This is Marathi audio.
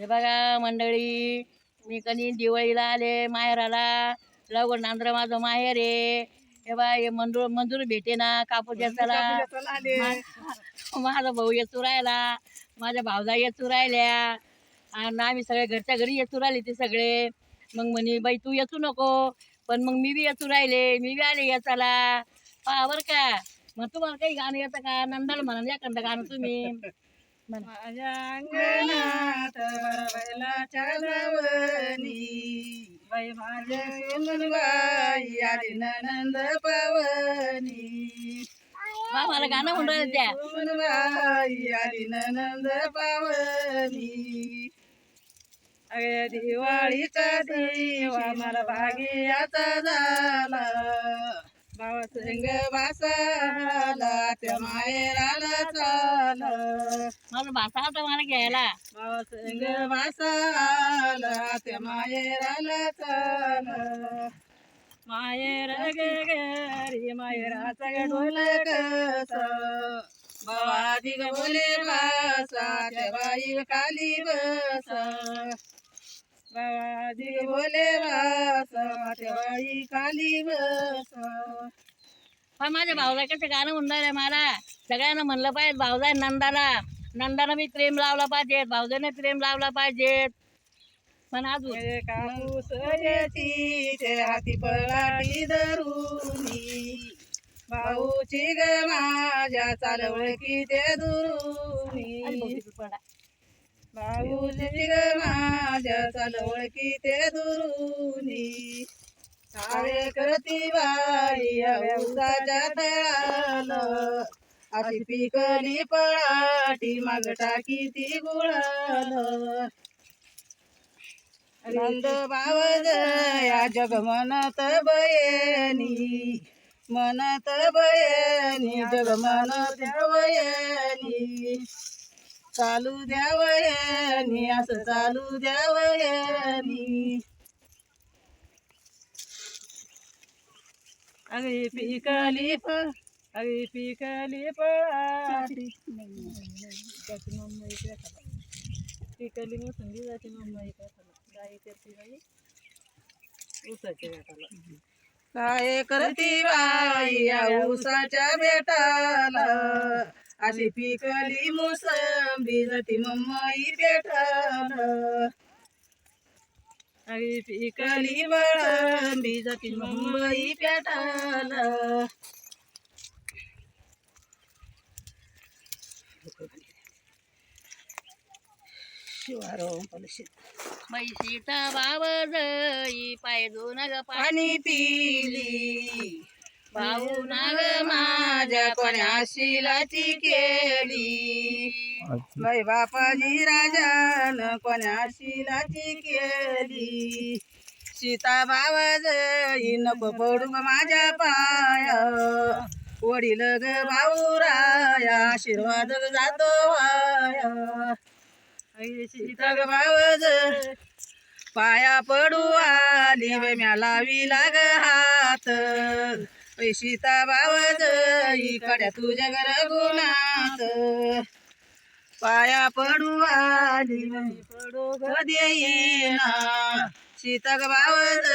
हे बघा मंडळी मी कधी दिवाळीला आले माहेराला? लवकर नांद्र माझं माहेर आहे. हे बा हे मंजूर मंजूर भेटे ना कापूस याचाला माझा भाऊ येतो राहिला. माझ्या भावजा येतो राहिल्या. आणि आम्ही सगळे घरच्या घरी येतो राहिले ते सगळे. मग म्हणे बाई तू येतो नको. पण मग मी बी येतो राहिले. मी बी आले याचाला पहा बरं का. मग तुम्हाला काही गाणं येतं का? नंदाला म्हणा एखादं गाणं तुम्ही. माझ्या अंगणात बैलाच्या दावणी बाई माझ्या सोनबाई आली नंद पावनी मला गाणं म्हणून त्या. सोनबाई आली नंद पावनी अगे दिवाळीचा दिवा मला भाग्याचा झाला. बाबा संग वासाला त्या माहेराला चाल माझा भाषा होता मला घ्यायला. बाबा संग वासाला त्या माहेराला चाल माहेर गे घरी माहेराचा ग ढोलक बाबा अधिक बोले भाषा त्या बाई काली बस. बाबा अधिक बोले खाली बस. पण माझ्या भाऊला कसं गाणं म्हणून राहिलं मला. सगळ्यांना म्हणलं पाहिजे भाऊजा नंदाला. नंदाला मी प्रेम लावला पाहिजे भाऊजाने प्रेम लावला पाहिजे पण अजून कापूस ते हाती पळाटी धरुनी भाऊची ग माझ्या चालवळकी ते आणि दुरुनी बहुतेक पडा. भाऊची ग माझ्या चालवळकी ते दुरुनी. सारे करती बाई उसाच्या तळाल. अशी पिकली पळाटी माग टाकी ती गुळाल. नंद बावज या जग म्हणत बयनी. म्हणत बयनी जग म्हणत बयनी. चालू द्यावयानी असं चालू द्यावयानी अगे पिकली प अगे पिकली पळाटी पिकली मग संधी जाते मम्मा इकडे गाई करते बाई. ऊसाच्या बेटाला. काय करती बाई या ऊसाच्या बेटाला? अशी पिकली मोसंबी जाती मम्माई बेटाला अगे पिकली बळंबी जाती पेटाला शिवारो बाई सीता बाबजई पाय दोन ग पाणी पिली. नाग माझ्या कोण्या शिलाची केली. बाई बापाजी राजान कोण्या शिलाची केली. सीता बाबाजई नको पडू ग माझ्या पाया. वडील ग भाऊराया आशीर्वाद जातो सीता ग बाबाज पाया पडू आली म्या लावी लाग हात. बाई बावज इकड्या तुझ्या घर गुणात पाया पडू आली पडू ग येणार. शीतक बावज